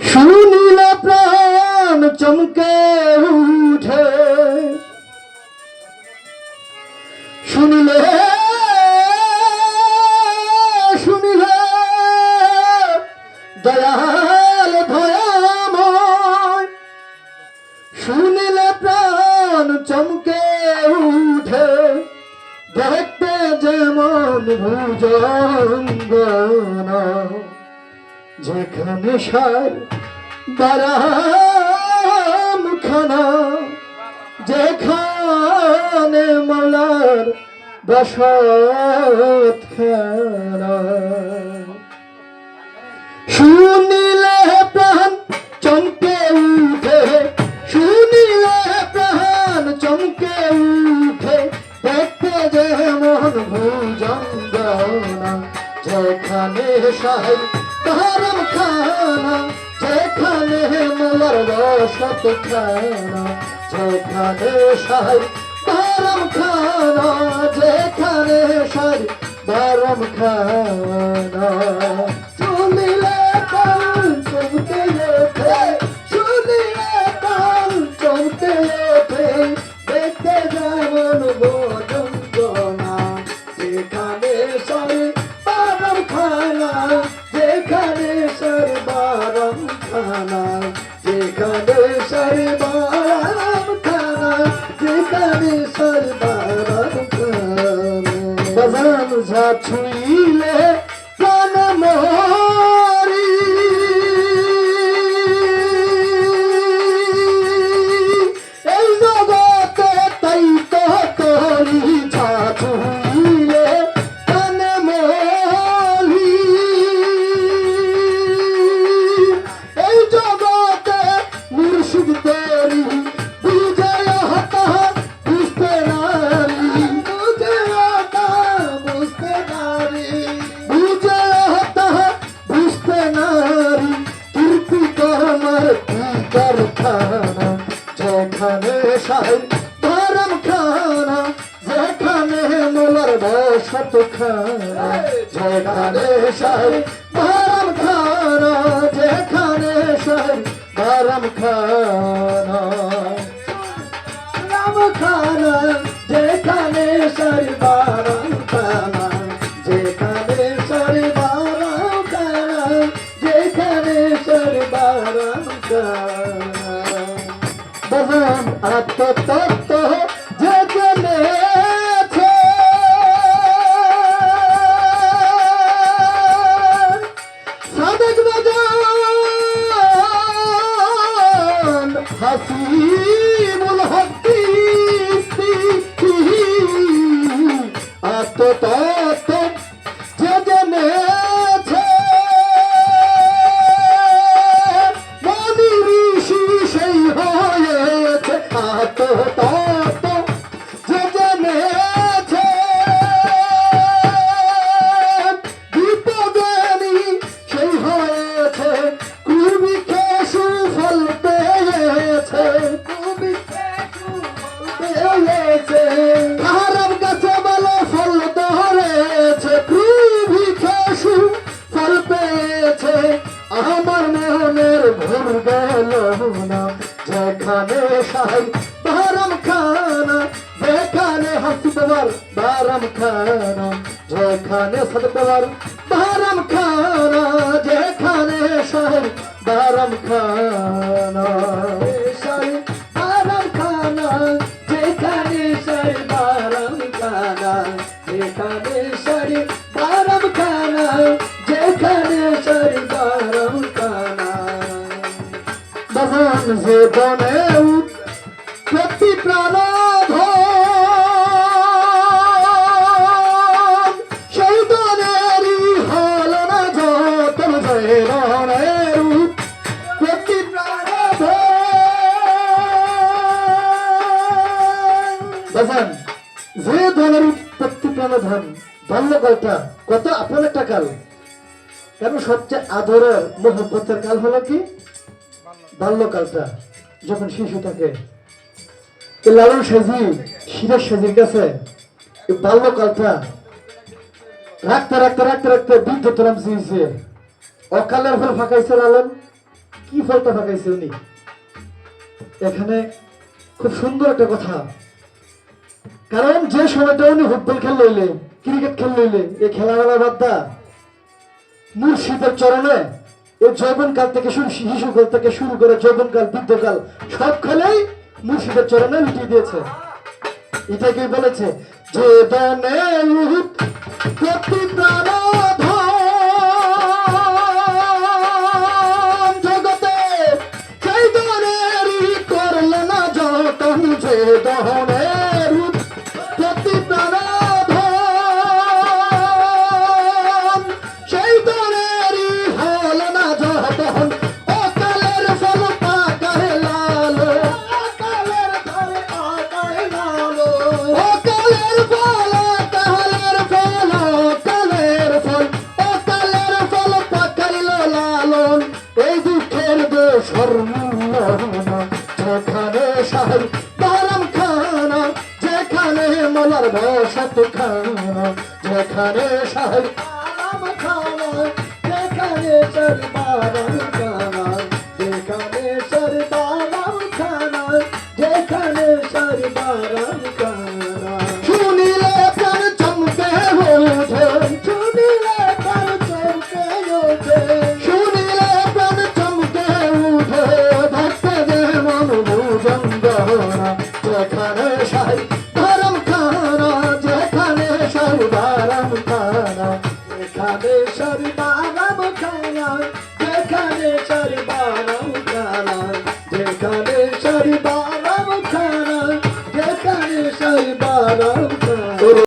শুনিলে প্রাণ চমকে উঠে। শুনিলে শুনিলে, দয়াল ভয়াময়। শুনিলে প্রাণ চমকে উঠে, দেখতে যেমন ভুজঙ্গনা। যেখানে সার বারাম খানা যেখানে মলার বসত খানা শুনিলে প্রাণ চমকে উঠে, শুনিলে প্রাণ চমকে উঠে, দেখতে যেমন ভুজঙ্গনা যেখানে সাহেব ধরম খানা, যেখানে মোলার বসত খানা, যেখানে সাহেব ধরম খানা, যেখানে সাহেব ধরম খানা। শুনিলে খানা যেখানে সাহেব ধরম খানা যেখানে সাহেব ধরম খানা রাম খানা যেখানে সরবারাম খানা যেখানে সরবারাম খানা যেখানে সরবারাম খানা বাজান আত্মতত্ত্ব বাজান হাসিবুল হকিস্তি সাই বারাম খানা, যেখানে হাসি পাবার বারাম খানা। যেখানে সাদ পাবার বারাম খানা, যেখানে সাহেব, বারাম খানা। বাজান, যে ধনের প্রতি প্রাণ ধন ধন্য কয়টা? কত? আপন একটা কাল। কেন সবচেয়ে আদরের মোহব্বতের কাল হলো কি? বাল্যকালটা। যখন শিশু থাকে লালন কাছে বাল্যকালটা রাখতে রাখতে রাখতে রাখতে বৃদ্ধ তোরাম অকালের ফল ফাঁকাইছে লালন, কি ফলটা ফাঁকাইছে উনি? এখানে খুব সুন্দর একটা কথা। কারণ যে সময়টা উনি ফুটবল খেল ক্রিকেট খেল লইলে এই খেলাধুলা বাদ দা মুর্শিদের চরণে এই যৌবনকাল থেকে শুরু শিশুকাল থেকে শুরু করে যৌবনকাল বৃদ্ধকাল, সব খেলেই মুর্শিদের চরণে লুটিয়ে দিয়েছে। এটাকেই বলেছে যে দানে কত প্রতি দোষর যেখানে সাহেব বারাম খানা, যেখানে মোলার বসত খানা, যেখানে সাহেব বারাম খানা, যেখানে সর বারাম খায়া এখানে শরীর বাবা খায়া